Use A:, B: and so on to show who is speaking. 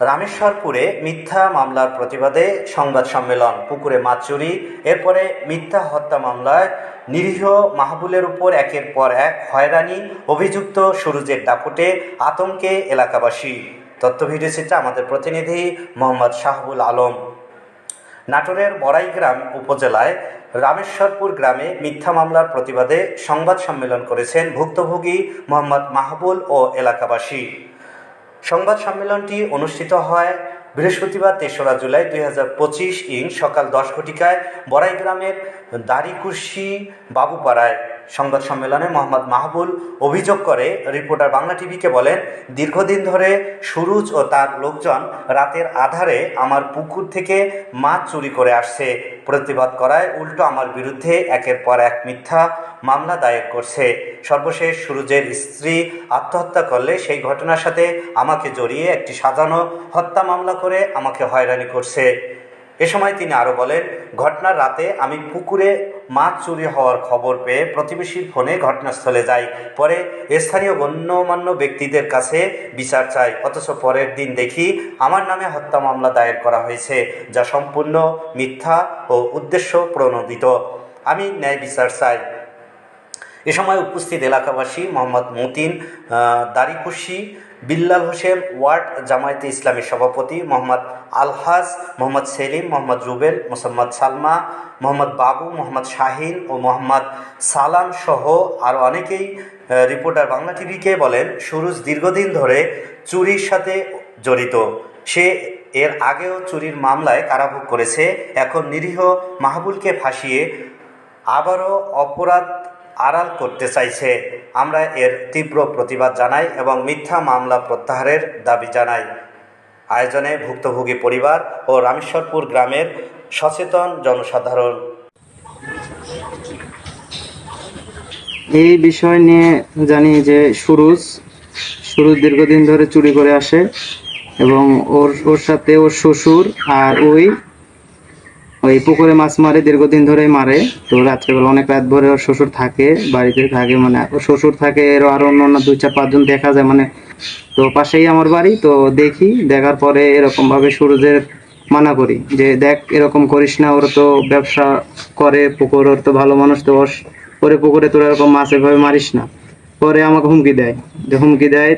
A: রামেশ্বরপুরে মিথ্যা মামলার প্রতিবাদে সংবাদ সম্মেলন, পুকুরে মাছ চুরি, এরপরে মিথ্যা হত্যা মামলায় নিরীহ মাহবুলের উপর একের পর এক হয়রানি, অভিযুক্ত সুরুজের দাপটে আতঙ্কে এলাকাবাসী। তথ্য ভিডিও চিত্রে আমাদের প্রতিনিধি মোহাম্মদ শাহবুল আলম। নাটোরের বড়াইগ্রাম উপজেলায় রামেশ্বরপুর গ্রামে মিথ্যা মামলার প্রতিবাদে সংবাদ সম্মেলন করেছেন ভুক্তভোগী মোহাম্মদ মাহবুল ও এলাকাবাসী। সংবাদ সম্মেলনটি অনুষ্ঠিত হয় বৃহস্পতিবার তেসরা জুলাই দুই হাজার পঁচিশ ইং সকাল দশ ঘটিকায় বড়াই গ্রামের দাড়িকুর্শি বাবুপাড়ায়। সংবাদ সম্মেলনে মোহাম্মদ মাহবুল অভিযোগ করে, রিপোর্টার বাংলা টিভিকে বলেন, দীর্ঘদিন ধরে সুরুজ ও তার লোকজন রাতের আধারে আমার পুকুর থেকে মাছ চুরি করে আসছে। প্রতিবাদ করায় উল্টো আমার বিরুদ্ধে একের পর এক মিথ্যা মামলা দায়ের করছে। সর্বশেষ সুরুজের স্ত্রী আত্মহত্যা করলে সেই ঘটনার সাথে আমাকে জড়িয়ে একটি সাজানো হত্যা মামলা করে আমাকে হয়রানি করছে। এ সময় তিনি আরও বলেন, ঘটনার রাতে আমি পুকুরে মাছ চুরি হওয়ার খবর পেয়ে প্রতিবেশীর ফোনে ঘটনাস্থলে যাই। পরে স্থানীয় গণ্যমান্য ব্যক্তিদের কাছে বিচার চাই। অথচ পরের দিন দেখি আমার নামে হত্যা মামলা দায়ের করা হয়েছে, যা সম্পূর্ণ মিথ্যা ও উদ্দেশ্য প্রণোদিত। আমি ন্যায় বিচার চাই। এ সময় উপস্থিত এলাকাবাসী মোহাম্মদ মতিন দারিকুশি বিল্লাল হোসেন, ওয়ার্ড জামায়াতে ইসলামী সভাপতি মোহাম্মদ আলহাজ, মোহাম্মদ সেলিম, মোহাম্মদ রুবেল, মোসাম্মদ সালমা, মোহাম্মদ বাবু, মোহাম্মদ শাহিন ও মোহাম্মদ সালাম সহ আরও অনেকেই রিপোর্টার বাংলা টিভিকে বলেন, সুরুজ দীর্ঘদিন ধরে চুরির সাথে জড়িত। সে এর আগেও চুরির মামলায় কারাভোগ করেছে, এখন নিরীহ মাহবুলকে ফাঁসিয়ে আবারও অপরাধ আড়াল করতে চাইছে। আমরা এর তীব্র প্রতিবাদ জানাই এবং মিথ্যা মামলা প্রত্যাহারের দাবি জানাই। আয়োজনে ভুক্তভোগী পরিবার ও রামেশ্বরপুর গ্রামের সচেতন জনসাধারণ।
B: এই বিষয় নিয়ে জানি যে সুরুজ সুরুজ দীর্ঘদিন ধরে চুরি করে আসে এবং ওর ওর সাথে ওর শ্বশুর আর ওই ওই পুকুরে মাছ মারে, দীর্ঘদিন ধরে মারে। তো রাত্রেবেলা অনেক রাত ভরে ওর শ্বশুর থাকে, বাড়িতে থাকে মানে ওর শ্বশুর থাকে এর আরও অন্য দুই চার পাঁচজন দেখা যায় মানে তো পাশেই আমার বাড়ি, তো দেখি, দেখার পরে এরকম ভাবে সুরজের মানা করি, যে দেখ, এরকম করিস না, ওর তো ব্যবসা করে, পুকুর, ওর তো ভালো মানুষ, তো ওর, ওরে পুকুরে তোর এরকম মাছ এভাবে মারিস না। পরে আমাকে হুমকি দেয়, যে হুমকি দেয়